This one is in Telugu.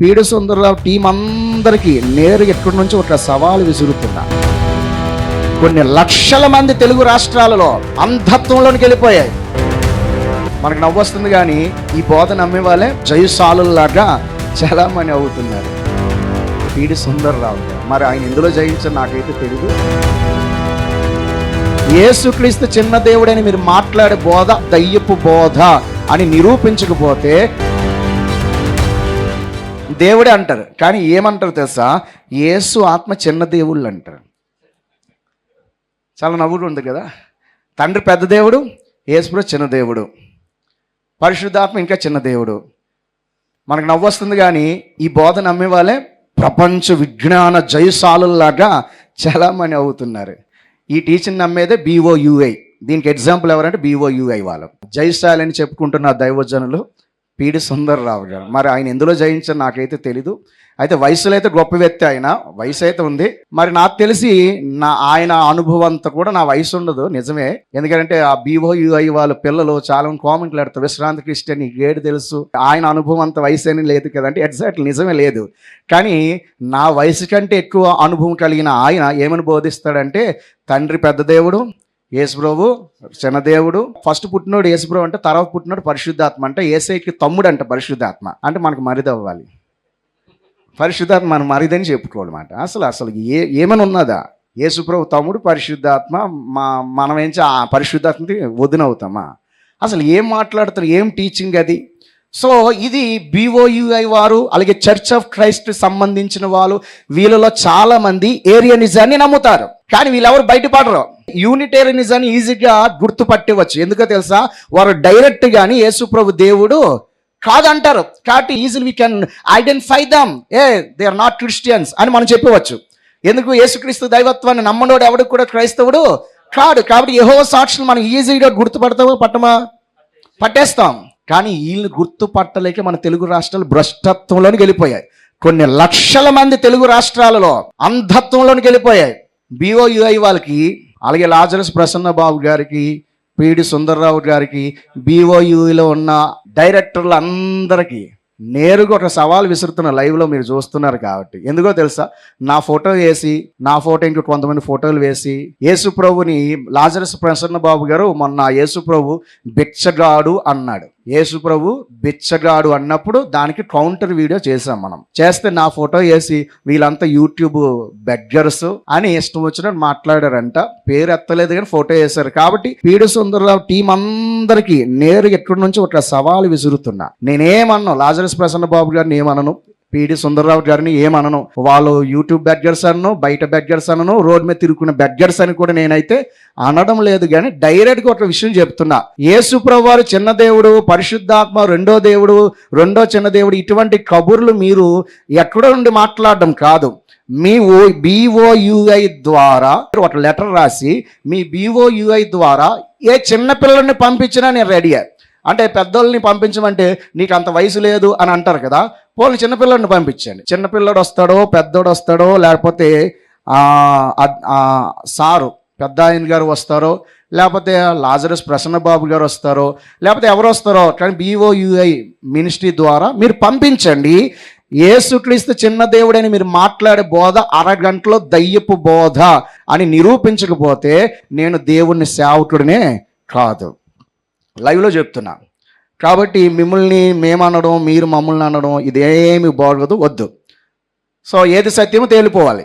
పీడు సుందరరావు టీం అందరికీ నేరు ఎక్కడి నుంచి ఒక సవాలు విసురుతున్నా కొన్ని లక్షల మంది తెలుగు రాష్ట్రాలలో అంధత్వంలోనికి వెళ్ళిపోయాయి. మనకు నవ్వొస్తుంది కానీ ఈ బోధ నమ్మే వాళ్ళే జయసాలులాగా చాలా అవుతున్నారు. పీడి సుందరరావు మరి ఆయన ఎందులో జయించారు నాకైతే తెలియదు యేసుక్రీస్తు చిన్న దేవుడని మీరు మాట్లాడే బోధ దయ్యపు బోధ అని నిరూపించకపోతే దేవుడే అంటారు. కానీ ఏమంటారు తెలుసా? యేసు ఆత్మ చిన్న దేవుళ్ళు అంటారు. చాలా నవ్వుడు ఉంది కదా? తండ్రి పెద్ద దేవుడు యేసుప్రభు చిన్న దేవుడు. పరిశుద్ధాత్మ ఇంకా చిన్న దేవుడు. మనకు నవ్వు వస్తుంది కానీ ఈ బోధ నమ్మే వాళ్ళే ప్రపంచ విజ్ఞాన జయశాలులాగా చాలామంది అవుతున్నారు. ఈ టీచింగ్ నమ్మేదే బీఓయుఐ దీనికి ఎగ్జాంపుల్ ఎవరంటే బీఓయుఐ వాళ్ళు. జయశాలి అని చెప్పుకుంటున్న దైవజనులు పీడి సుందర్రావు గారు. మరి ఆయన ఎందులో జయించారు నాకైతే తెలీదు. అయితే వయసులో అయితే గొప్ప వ్యక్తి ఆయన. వయసు అయితే ఉంది. మరి నాకు తెలిసి నా ఆయన అనుభవం అంతా కూడా నా వయసు ఉండదు నిజమే. ఎందుకంటే ఆ బీఓయుఐ వాళ్ళ పిల్లలు చాలా కామెంట్లు ఆడతారు విశ్రాంతి క్రిస్టియన్ గేడు తెలుసు. ఆయన అనుభవం అంత వయసు అని లేదు కదంటే ఎగ్జాక్ట్ నిజమే లేదు. కానీ నా వయసు కంటే ఎక్కువ అనుభవం కలిగిన ఆయన ఏమని బోధిస్తాడంటే తండ్రి పెద్ద దేవుడు యేసుప్రభు చిన్నదేవుడు ఫస్ట్ పుట్టినోడు యేసుప్రభు అంటే తర్వాత పుట్టినోడు పరిశుద్ధాత్మ అంటే ఏసైకి తమ్ముడు అంట పరిశుద్ధాత్మ. అంటే మనకు మరిదవ్వాలి. పరిశుద్ధాత్మ మనం మరిదని చెప్పుకోవాలన్నమాట అసలు అసలు ఏ ఏమని ఉన్నదా యేసుప్రభు తమ్ముడు పరిశుద్ధాత్మ మా మనం ఏం ఆ పరిశుద్ధాత్మకి వదినవుతామా? అసలు ఏం మాట్లాడుతారు ఏం టీచింగ్ అది? సో ఇది బీఓయుఐ వారు అలాగే చర్చ్ ఆఫ్ క్రైస్ట్ సంబంధించిన వాళ్ళు వీళ్ళలో చాలా మంది ఏరియనిజాన్ని నమ్ముతారు. కానీ వీళ్ళెవరు బయటపడరు. యూనిటేరియనిజాన్ని ఈజీగా గుర్తుపట్టవచ్చు. ఎందుకో తెలుసా? వారు డైరెక్ట్ గాని యేసుప్రభు దేవుడు కాదంటారు. కాబట్టి easily we can identify them a they are not Christians అని మనం చెప్పవచ్చు. ఎందుకు? యేసుక్రీస్తు దైవత్వాన్ని నమ్మనోడు ఎవడు కూడా క్రైస్తవుడు కాడు. కాబట్టి యెహోవా సాక్షులు మనం ఈజీగా గుర్తుపడతాము? పట్టమా? పట్టేస్తాం. కానీ వీళ్ళు గుర్తుపట్టలేక మన తెలుగు రాష్ట్రాలు భ్రష్టత్వంలోనికి వెళ్ళిపోయాయి. కొన్ని లక్షల మంది తెలుగు రాష్ట్రాలలో అంధత్వంలోనికి వెళ్ళిపోయాయి. బీఓయుఐ వాళ్ళకి అలాగే లాజరస్ ప్రసన్న బాబు గారికి పిడి సుందర్రావు గారికి బీఓయులో ఉన్న డైరెక్టర్లు అందరికీ నేరుగా ఒక సవాల్ విసురుతున్న లైవ్లో మీరు చూస్తున్నారు కాబట్టి. ఎందుకో తెలుసా? నా ఫోటో వేసి నా ఫోటో ఇంకో కొంతమంది ఫోటోలు వేసి యేసు ప్రభుని లాజరస్ ప్రసన్న బాబు గారు మొన్న యేసు ప్రభు బిచ్చగాడు అన్నాడు. యేసు ప్రభు బిచ్చగాడు అన్నప్పుడు దానికి కౌంటర్ వీడియో చేసాం మనం. చేస్తే నా ఫోటో వేసి వీళ్ళంతా యూట్యూబ్ బెగ్గర్స్ అని ఇష్టం వచ్చినట్టు మాట్లాడారంట. పేరు ఎత్తలేదు కానీ ఫోటో వేశారు. కాబట్టి పీడి సుందరరావు టీం అందరికీ నేరుగా ఎక్కడి నుంచి ఒక సవాలు విసురుతున్నా. నేనేమన్నా? లాజరస్ ప్రసన్న బాబు గారిని ఏమనను? పీడి సుందరరావు గారిని ఏమనను? వాళ్ళు యూట్యూబ్ బెగ్గర్స్ అన్నను బయట బెగ్గర్స్ అనను రోడ్ మీద తిరుగుకున్న బెగ్గర్స్ అని కూడా నేనైతే అనడం లేదు కానీ డైరెక్ట్గా ఒక విషయం చెప్తున్నా. యేసు వారు చిన్న దేవుడు పరిశుద్ధాత్మ రెండో దేవుడు రెండో చిన్న దేవుడు ఇటువంటి కబుర్లు మీరు ఎక్కడ నుండి మాట్లాడడం కాదు. మీ ఓ బీఓయుఐ ద్వారా ఒక లెటర్ రాసి మీ బీఓయుఐ ద్వారా ఏ చిన్న పిల్లల్ని పంపించినా నేను రెడీ అంటే పెద్దోళ్ళని పంపించమంటే నీకు అంత వయసు లేదు అని అంటారు కదా పోనీ చిన్నపిల్లడిని పంపించండి. చిన్నపిల్లడు వస్తాడో పెద్దోడు వస్తాడో లేకపోతే సారు పెద్ద ఆయన గారు వస్తారో లేకపోతే లాజరస్ ప్రసన్న బాబు గారు వస్తారో లేకపోతే ఎవరు వస్తారో కానీ బీఓయుఐ మినిస్ట్రీ ద్వారా మీరు పంపించండి. ఏసుక్రీస్తు చిన్న దేవుడని మీరు మాట్లాడే బోధ అరగంటలో దయ్యపు బోధ అని నిరూపించకపోతే నేను దేవుణ్ణి సేవకుడినే కాదు. లైవ్లో చెప్తున్నా. కాబట్టి మిమ్మల్ని మేమనడం మీరు మమ్మల్ని అనడం ఇదేమి బాగోదు వద్దు. సో ఏది సత్యమో తేలిపోవాలి.